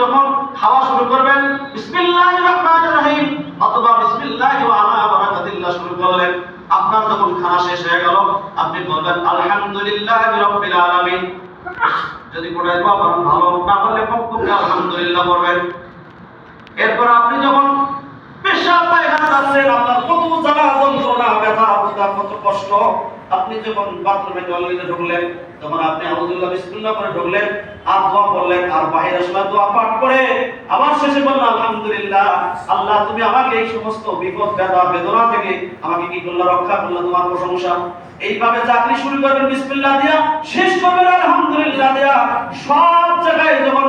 যখন খাওয়া শুরু করবেন, বিসমিল্লাহির রহমানির রহিম, অথবা বিসমিল্লাহি ওয়া আলা বারাকাতিল্লাহ শুরু করলেন, আপনার যখন খানা শেষ হয়ে গেল, আপনি বলবেন, আলহামদুলিল্লাহি রাব্বিল আলামিন। যদি পাবেন ভালো না হলে আলহামদুলিল্লাহ বলবেন। এরপর আপনি যখন পায়খানা যাচ্ছেন, আপনার কত যন্ত্রণা, ব্যথা ব্যথা কত কষ্ট, আপনি যখন বাথরুমে ঢুকলেন, তখন আপনি আবুদুল্লাহ বিসমিল্লাহ করে ঢুকলেন আর করলেন, আর সময় দোয়া পাঠ করে। আবার শেষে বললেন আলহামদুলিল্লাহ, আল্লাহ তুমি আমাকে এই সমস্ত বিপদ বেদনা থেকে আমাকে কি রক্ষা তোমার প্রশংসা? এইভাবে চাকরি শুরু করবেন, বিসমিল্লাহ দিয়া, শেষ করবেন, আলহামদুলিল্লাহ দিয়া। সব জায়গায় যখন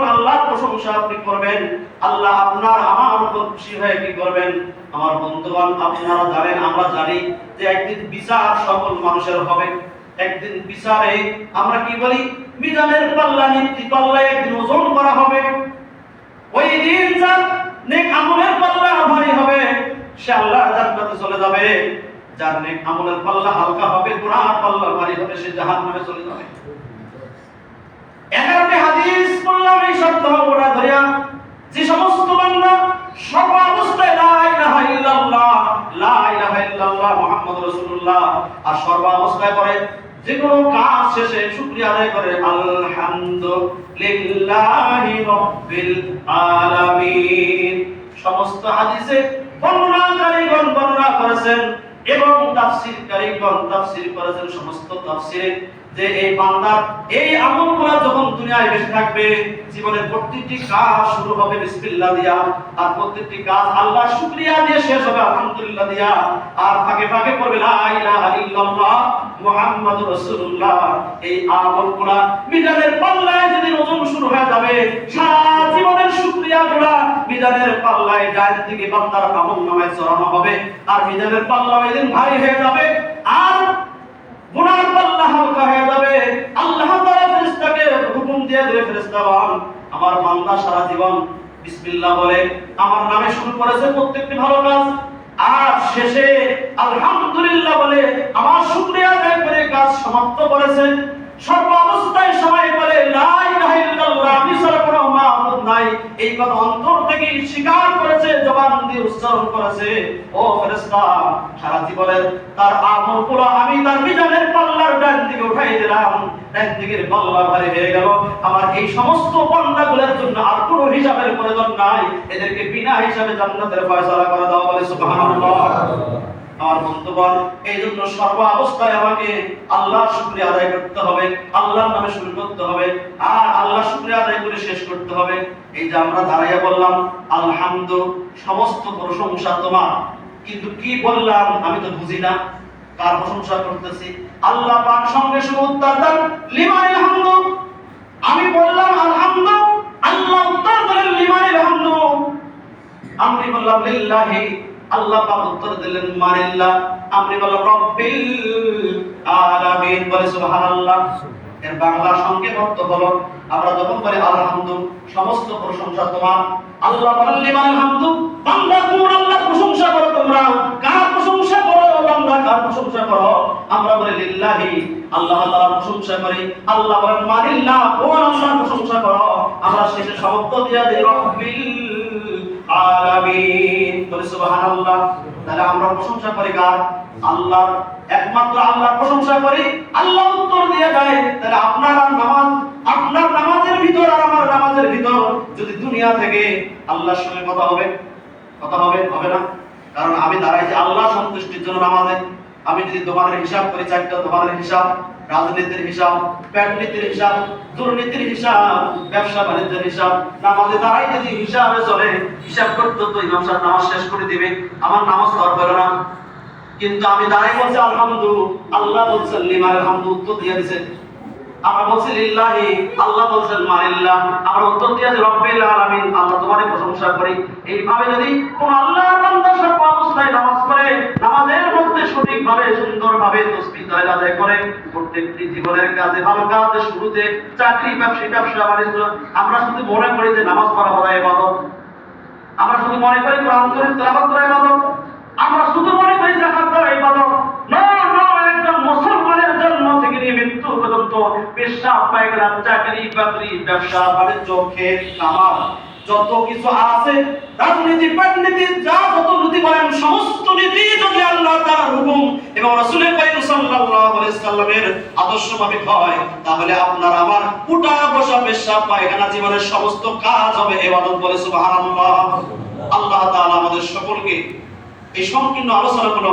প্রশংসা আপনি করবেন, আল্লাহ আপনার, আমার উপর খুশি হয়ে কি করবেন? আমার আপনারা জানেন, আমরা জানি যে একদিন বিচার সকল মানুষের হবে। একদিন বিচারে, আমরা কি বলি? মিজানের পাল্লা নীতি পাল্লা একদিন ওজন করা হবে। ওই দিন যার নেক আমলের পাল্লা ভারী হবে। সে আল্লাহর জান্নাতে চলে যাবে। যার নেক আমলের পাল্লা হালকা হবে গুনাহের পাল্লা ভারী হবে, সে জাহান্নামে চলে যাবে। এগারোটি হাদিস বললাম এই সপ্তাহ ওরা ধরিয়া যে সমস্ত বান্দা সর্ব অবস্থায় লা ইলাহা ইল্লাল্লাহ লা ইলাহা ইল্লাল্লাহ মুহাম্মাদুর রাসূলুল্লাহ আর সর্বাবস্থায় করে যে কোনো কাজ শেষে শুকরিয়া আদায় করে, আলহামদুলিল্লাহি রাব্বিল আলামিন। সমস্ত হাদিসে বর্ণনাকারীগণ বর্ণনা করেছেন এবং তাফসীরকারীগণ তাফসীর করেছেন, সমস্ত তাফসীরে যে এই বান্দার এই আমলগুলো যখন দুনিয়ায় বেশি থাকবে, জীবনের প্রত্যেকটি কাজ শুরু হবে বিসমিল্লাহ দিয়া, আর প্রত্যেকটি কাজ আল্লাহ শুকরিয়া দিয়ে শেষ হবে আলহামদুলিল্লাহ দিয়া। আর ফাঁকে ফাঁকে পড়বে, লা ইলাহা ইল্লাল্লাহ মুহাম্মাদুর রাসূলুল্লাহ। এই আমলগুলো মিজানের পাল্লায় যদি ওজন শুরু হয়ে যাবে, সারা জীবনের শুকরিয়াগুলো মিজানের পাল্লায় ডান থেকে বান্দার আমল নামায় চড়ানো হবে। আর মিজানের পাল্লা এদিন ভারী হয়ে যাবে। আর আমার বান্দা সারা জীবন বিসমিল্লাহ বলে, আমার নামে শুরু করেছে প্রত্যেকটি ভালো কাজ, আর শেষে আলহামদুলিল্লাহ বলে, আমার শুকরিয়া আদায় করে কাজ সমাপ্ত করেছে। সর্ব অবস্থায় সবাই বলে, লা ইলাহা ইল্লাল্লাহ, আমি নাই। এই কথা অন্তর থেকে স্বীকার করেছে জবান দিয়ে উচ্চারণ করেছে। ও ফেরেশতা, সারা জীবনের তার আমল পুরো আমি তার মিজানের পাল্লার ডান দিকে উঠাই দিলাম। ডান দিকের পাল্লা ভারী হয়ে গেল। আমার এই সমস্ত পান্ডাগুলোর জন্য আর কোনো হিসাবের প্রয়োজন নাই। এদেরকে বিনা হিসাবে জান্নাতের ফয়সালা করে দাও বলে সুবহানাল্লাহ। আমার বন্ধুগণ, এই জন্য সর্ব অবস্থায় আমাকে শুকরিয়া আদায় করতে হবে, আল্লাহর নামে শুরু করতে হবে, আর শুকরিয়া আদায় করে শেষ করতে হবে। এই যে আমরা দাঁড়াইয়া বললাম, আলহামদু, সমস্ত প্রশংসা তোমার। কিন্তু কি বললাম আমি তো বুঝি না, কার প্রশংসা করতেছি? আল্লাহ পাক সঙ্গে উত্তর দেন লিমানিল হামদু আমি বললাম, আলহামদু, আল্লাহ উত্তর দিলেন লিমানিল হামদু আমি বললাম, লিল্লাহি আল্লাহ পাক উত্তর দিলেন মানিল্লাহ আমি বললাম রব্বিল আলামিন বলে সুবহানাল্লাহ। এর বাংলা সংক্ষেপ অর্থ হলো, আমরা যখন বলি, আলহামদু সমস্ত প্রশংসা তোমার। আল্লাহ বলেন লিমান হামদু বান্দা কোন আল্লাহর প্রশংসা করো তোমরা? কার প্রশংসা করো? বান্দা কার প্রশংসা করো? আমরা বলি, লিল্লাহি আল্লাহ তাআলার প্রশংসা করি। আল্লাহ বলেন মানিল্লাহ কোন আল্লাহর প্রশংসা করো? আমরা শেষে শব্দ দিয়া দেই, রব্বিল আলামিন। বলে সুবহানাল্লাহ। তাহলে আমরা প্রশংসা করি কার? আল্লাহর, একমাত্র প্রশংসা করি। আল্লাহ উত্তর দিয়ে দেয় তাহলে আপনার নামাজ, আপনার নামাজের ভিতর আর আমার নামাজের ভিতর যদি দুনিয়া থেকে আল্লাহর সঙ্গে কথা হবে কথা হবে হবে না। কারণ আমি দাঁড়াইছি আল্লাহ সন্তুষ্টির জন্য নামাজে। আমি যদি দোকানের হিসাব করি, চারটা দোকানের হিসাব রাজনীতির হিসাব প্যাটনীতির হিসাব, দুর্নীতির হিসাব, ব্যবসা বাণিজ্যের হিসাব, নামাজে দাঁড়াই যদি হিসাবে চলে, হিসাব করতে তো ইমাম সাহেব নামাজ শেষ করে দিবে, আমার নামাজ তো আর না। কিন্তু আমি দাঁড়াই বলছি, আলহামদু আল্লাহ বলছেন লিমার আলহামদু উত্তর দিয়ে দিয়েছেন আমরা বলছি, লিল্লাহি, আল্লাহ বলছেন মালিল্লাহ আমরা উত্তর দিয়েছি রব্বিল আলামিন। আল্লাহ তোমারই প্রশংসা করি। এইভাবে যদি কোন আল্লাহ বান্দা সর্ব অবস্থায় নামাজ পড়ে, নামাজের মধ্যে সঠিকভাবে, সুন্দরভাবে তসবিহ দয়াল আদায় করে, প্রত্যেকটি জীবনের কাজে ভালো কাজে, শুরুতে চাকরি, ব্যবসা ব্যবসা, বাণিজ্য, আমরা শুধু মনে করি যে নামাজ পড়া বলা ইবাদত। আমরা শুধু মনে করি কোরআন শরীফ তেলাওয়াত করা ইবাদত। আমরা শুধু মনে করি যাকাত দেওয়া ইবাদত না না একজন মুসলমানের জন্ম থেকে নিয়ে মৃত্যু পর্যন্ত চাকরি বাকরি ব্যবসা, বাণিজ্য, খেত যত কিছু আছে, রাজনীতি, পাটনীতি, যা যত নীতি বলেন, সমস্ত নীতি যদি আল্লাহ তাআলার হুকুম এবং রাসূলের সাল্লামের আদর্শ হয়, তাহলে আপনার আমার বসা পেশাব, পায়খানা জীবনের সমস্ত কাজ হবে বলে আল্লাহ তাআলা আমাদের সকলকে এই সংকীর্ণ আলোচনাগুলো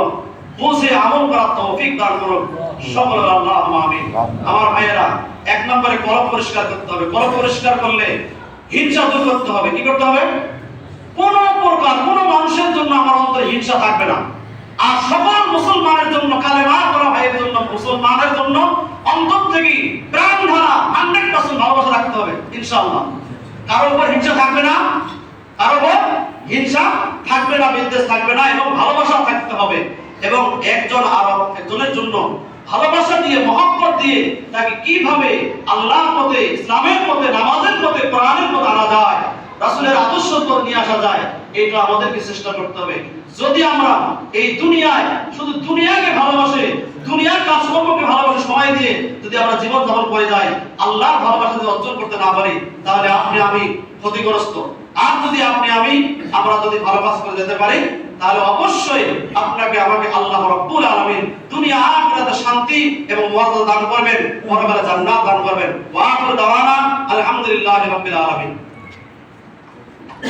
বুঝে আমল করার তৌফিক দান করুন। সকলের আল্লাহ। আমিন আমার ভাইয়েরা এক নম্বরে কলম পরিষ্কার করতে হবে। কলম পরিষ্কার করলে হিংসা দূর করতে হবে। কি করতে হবে? কোন প্রকার কোন মানুষের জন্য আমার অন্তরে হিংসা থাকবে না। আর সকল মুসলমানের জন্য কালেমা করা ভাইয়ের জন্য মুসলমানের জন্য অন্তর থেকে প্রাণ ধারা হান্ড্রেড পার্সেন্ট ভালোবাসা রাখতে হবে ইনশাআল্লাহ। কারও উপর হিংসা থাকবে না কারও উপর হিংসা থাকবে না বিদ্বেষ থাকবে না এবং ভালোবাসা থাকতে হবে। এবং একজন আর একজনের জন্য ভালোবাসা দিয়ে, মহব্বত দিয়ে তাকে কীভাবে আল্লাহর পথে, ইসলামের পথে, নামাজের পথে, কোরআনের পথে আনা যায়, রাসূলের আদর্শ পথ নিয়ে আসা যায়, এটা আমাদেরকে চেষ্টা করতে হবে। যদি আমরা এই দুনিয়ায় শুধু দুনিয়াকে ভালোবাসে, দুনিয়ার কাজকর্মকে ভালোবাসে সময় দিয়ে যদি আমরা জীবন যাপন করে যাই, আল্লাহর ভালোবাসা যদি অর্জন করতে না পারি, তাহলে আপনি আমি ক্ষতিগ্রস্ত। আর যদি আপনি আমি, আমরা যদি ভালোবাসা করে যেতে পারি তাহলে অবশ্যই আপনাকে আমাকে আল্লাহ রব্বুল আলামিন দুনিয়া আখিরাতে শান্তি এবং মর্যাদা দান করবেন পরকালে জান্নাত দান করবেন। ওয়া আখিরু দাওয়ানা আলহামদুলিল্লাহি রাব্বিল আলামিন।